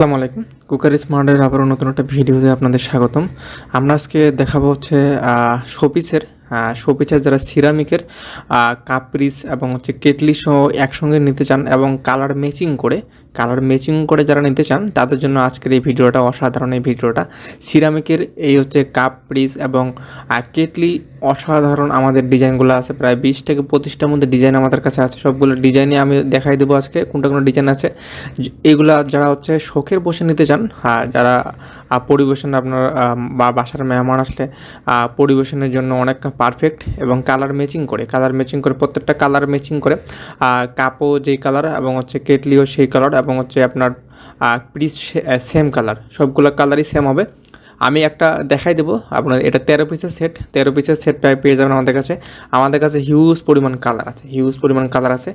আসসালামু আলাইকুম। কুকার স্মার্টের আবারও নতুন একটা ভিডিওতে আপনাদের স্বাগতম। আমরা আজকে দেখাবো হচ্ছে শোপিসের শোপিসের যারা সিরামিকের কাপ্রিস এবং হচ্ছে কেটলি সহ একসঙ্গে নিতে চান এবং কালার ম্যাচিং করে, কালার ম্যাচিং করে যারা নিতে চান, তাদের জন্য আজকের এই ভিডিওটা অসাধারণ। এই ভিডিওটা সিরামিকের এই হচ্ছে কাপ পিস এবং কেটলি অসাধারণ আমাদের ডিজাইনগুলো আছে, প্রায় বিশ থেকে পঁচিশটার মধ্যে ডিজাইন আমাদের কাছে আছে। সবগুলো ডিজাইনে আমি দেখাই দেবো আজকে, কোনটা কোনো ডিজাইন আছে। এগুলা যারা হচ্ছে শখের বসে নিতে চান হ্যাঁ যারা পরিবেশন আপনার বা, বাসার মেহমান আসলে পরিবেশনের জন্য অনেক পারফেক্ট এবং কালার ম্যাচিং করে কালার ম্যাচিং করে, প্রত্যেকটা কালার ম্যাচিং করে কাপও যেই কালার এবং হচ্ছে কেটলিও সেই কালার এবং হচ্ছে আপনার প্রিস সেম কালার সবগুলো কালারই সেম হবে। আমি একটা দেখাই দেবো। আপনার এটা তেরো পিসের সেট তেরো পিসের সেট পেয়ে যাবেন আমাদের কাছে। আমাদের কাছে হিউজ পরিমাণ কালার আছে। হিউজ পরিমাণ কালার আছে।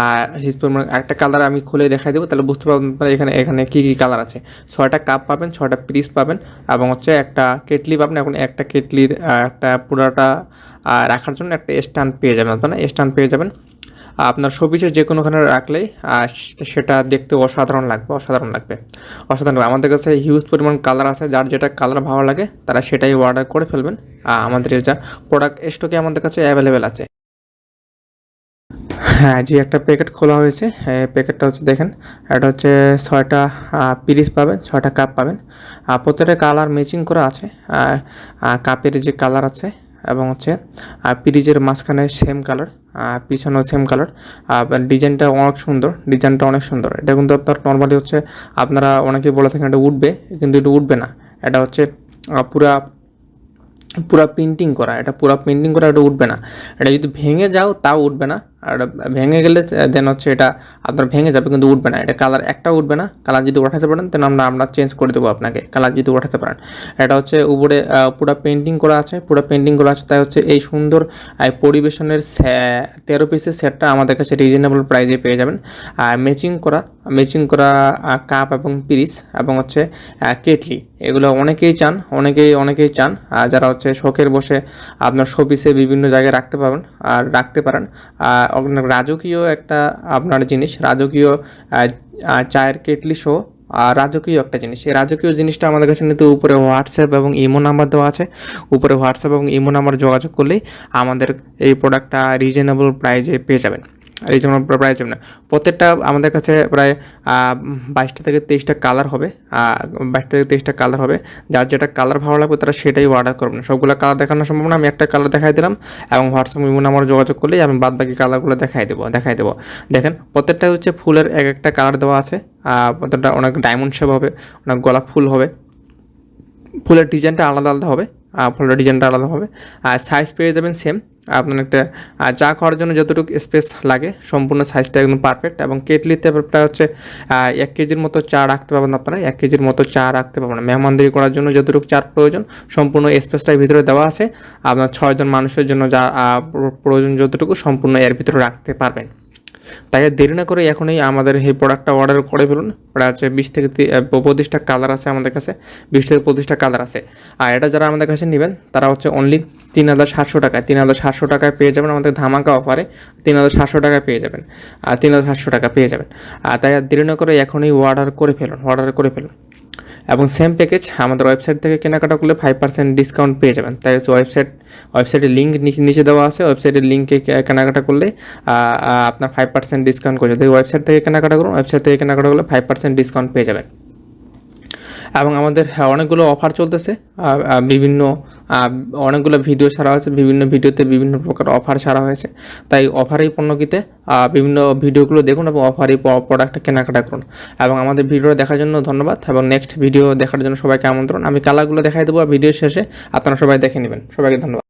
আর হিউজ পরিমাণ, একটা কালার আমি খুলে দেখাই দেবো, তাহলে বুঝতে পারবেন আপনারা এখানে এখানে কী কী কালার আছে। ছয়টা কাপ পাবেন, ছয়টা পিস পাবেন, এবং হচ্ছে একটা কেটলি পাবেন। এখন একটা কেটলির একটা পুরাটা রাখার জন্য একটা স্ট্যান্ড পেয়ে যাবেন আপনারা। স্ট্যান্ড পেয়ে যাবেন। আপনার শোপিসের যে কোনোখানে রাখলেই সেটা দেখতে অসাধারণ লাগবে অসাধারণ লাগবে, অসাধারণ। আমাদের কাছে হিউজ পরিমাণ কালার আছে, যার যেটা কালার ভালো লাগে, তারা সেটাই অর্ডার করে ফেলবেন। আমাদের যা প্রোডাক্ট স্টকে আমাদের কাছে অ্যাভেলেবেল আছে। হ্যাঁ জি, একটা প্যাকেট খোলা হয়েছে। প্যাকেটটা হচ্ছে দেখেন, এটা হচ্ছে ছয়টা পিরিস পাবেন, ছয়টা কাপ পাবেন। প্রত্যেকটা কালার ম্যাচিং করা আছে। কাপের যে কালার আছে এবং হচ্ছে পিরিজের মাঝখানে সেম কালার পিছনেও সেম কালার ডিজাইনটা অনেক সুন্দর ডিজাইনটা অনেক সুন্দর। এটা কিন্তু আপনার নর্মালি হচ্ছে, আপনারা অনেকে বলে থাকেন এটা উঠবে, কিন্তু এটা উঠবে না। এটা হচ্ছে পুরা পুরা পেন্টিং করা, এটা পুরা পেন্টিং করা, এটা উঠবে না। এটা যদি ভেঙে যাও, তাও উঠবে না। আর ভেঙে গেলে দেন হচ্ছে এটা আপনার ভেঙে যাবে, কিন্তু উঠবে না। এটা কালার একটা উঠবে না কালার যদি ওঠাতে পারেন তাহলে আমরা আমরা চেঞ্জ করে দেবো আপনাকে কালার যদি ওঠাতে পারেন। এটা হচ্ছে উপরে পুরা পেন্টিং করা আছে, পুরা পেন্টিং করা আছে, তাই হচ্ছে এই সুন্দর পরিবেশনের তেরো পিসের সেটটা আমাদের কাছে রিজনেবল প্রাইজে পেয়ে যাবেন। আর ম্যাচিং করা ম্যাচিং করা কাপ এবং পিরিস এবং হচ্ছে কেটলি, এগুলো অনেকেই চান, অনেকেই অনেকেই চান। যারা হচ্ছে শখের বসে আপনার শোপিসে বিভিন্ন জায়গায় রাখতে পারেন আর রাখতে পারেন আর রাজকীয় একটা আপনার জিনিস, রাজকীয় চায়ের কেটলি শো আর রাজকীয় একটা জিনিস। সেই রাজকীয় জিনিসটা আমাদের কাছে নিতে উপরে হোয়াটসঅ্যাপ এবং ইমো নাম্বার দেওয়া আছে। উপরে হোয়াটসঅ্যাপ এবং ইমো নাম্বার যোগাযোগ করলেই আমাদের এই প্রোডাক্টটা রিজনেবল প্রাইজে পেয়ে যাবেন। রিজনেবল প্রায় না, প্রত্যেকটা আমাদের কাছে প্রায় বাইশটা থেকে তেইশটা কালার হবে বাইশটা থেকে তেইশটা কালার হবে। যার যেটা কালার ভালো লাগবে তারা সেটাই অর্ডার করবেন সবগুলো কালার দেখানো সম্ভব না আমি একটা কালার দেখাই দিলাম এবং হোয়াটসঅ্যাপ ইমো নাম্বার যোগাযোগ করলেই আমি বাদ বাকি কালারগুলো দেখাই দেবো দেখাই দেবো। দেখেন, প্রত্যেকটা হচ্ছে ফুলের এক একটা কালার দেওয়া আছে প্রত্যেকটা অনেক ডায়মন্ড শেপ হবে, অনেক গোলাপ ফুল হবে। ফুলের ডিজাইনটা আলাদা আলাদা হবে। ফুলের ডিজাইনটা আলাদা হবে। আর সাইজ পেয়ে যাবেন সেম আপনার একটা চা খাওয়ার জন্য যতটুকু স্পেস লাগে, সম্পূর্ণ সাইজটা একদম পারফেক্ট এবং কেটলিতে প্রায় হচ্ছে এক কেজির মতো চা রাখতে পারবেন আপনারা। এক কেজির মতো চা রাখতে পারবেন মেহমানদারি করার জন্য যতটুকু চার প্রয়োজন, সম্পূর্ণ স্পেসটার ভিতরে দেওয়া আছে। আপনার ছয়জন মানুষের জন্য যা প্রয়োজন যতটুকু, সম্পূর্ণ এর ভিতরে রাখতে পারবেন। তাই দেরি না করে এখনই আমাদের এই প্রোডাক্টটা অর্ডার করে ফেলুন। প্রায় হচ্ছে বিশ থেকে পঁচিশটা কালার আছে আমাদের কাছে। বিশ থেকে পঁচিশটা কালার আছে। আর এটা যারা আমাদের কাছে নেবেন, তারা হচ্ছে অনলি তিন হাজার সাতশো টাকায়, তিন হাজার সাতশো টাকায় পেয়ে যাবেন আমাদের ধামাকা অফারে তিন হাজার সাতশো টাকায় পেয়ে যাবেন। আর তিন হাজার সাতশো টাকা পেয়ে যাবেন। আর তাই দেরি না করে এখনই অর্ডার করে ফেলুন অর্ডার করে ফেলুন। এবং সেম প্যাকেজ আমাদের ওয়েবসাইট থেকে কেনাকাটা করলে ফাইভ পার্সেন্ট ডিসকাউন্ট পেয়ে যাবেন। তাই হচ্ছে ওয়েবসাইট ওয়েবসাইটের লিঙ্ক নিচে দেওয়া আছে। ওয়েবসাইটের লিঙ্কে কেনাকাটা করলে আপনার ফাইভ পার্সেন্ট ডিসকাউন্ট করে যদি ওয়েবসাইট থেকে কেনাকাটা করুন ওয়েবসাইট থেকে কেনাকাটা করলে ফাইভ পার্সেন্ট ডিসকাউন্ট পেয়ে যাবেন। এবং আমাদের অনেকগুলো অফার চলতেছে বিভিন্ন অনেকগুলো ভিডিও ছাড়া হয়েছে, বিভিন্ন ভিডিওতে বিভিন্ন প্রকার অফার ছাড়া হয়েছে। তাই অফারেই পণ্য কিনতে বিভিন্ন ভিডিওগুলো দেখুন এবং অফার এই প্রোডাক্টটা কেনাকাটা করুন। এবং আমাদের ভিডিও দেখার জন্য ধন্যবাদ এবং নেক্সট ভিডিও দেখার জন্য সবাইকে আমন্ত্রণ। আমি কালারগুলো দেখাই দেবো ভিডিও শেষে আপনারা সবাই দেখে নেবেন। সবাইকে ধন্যবাদ।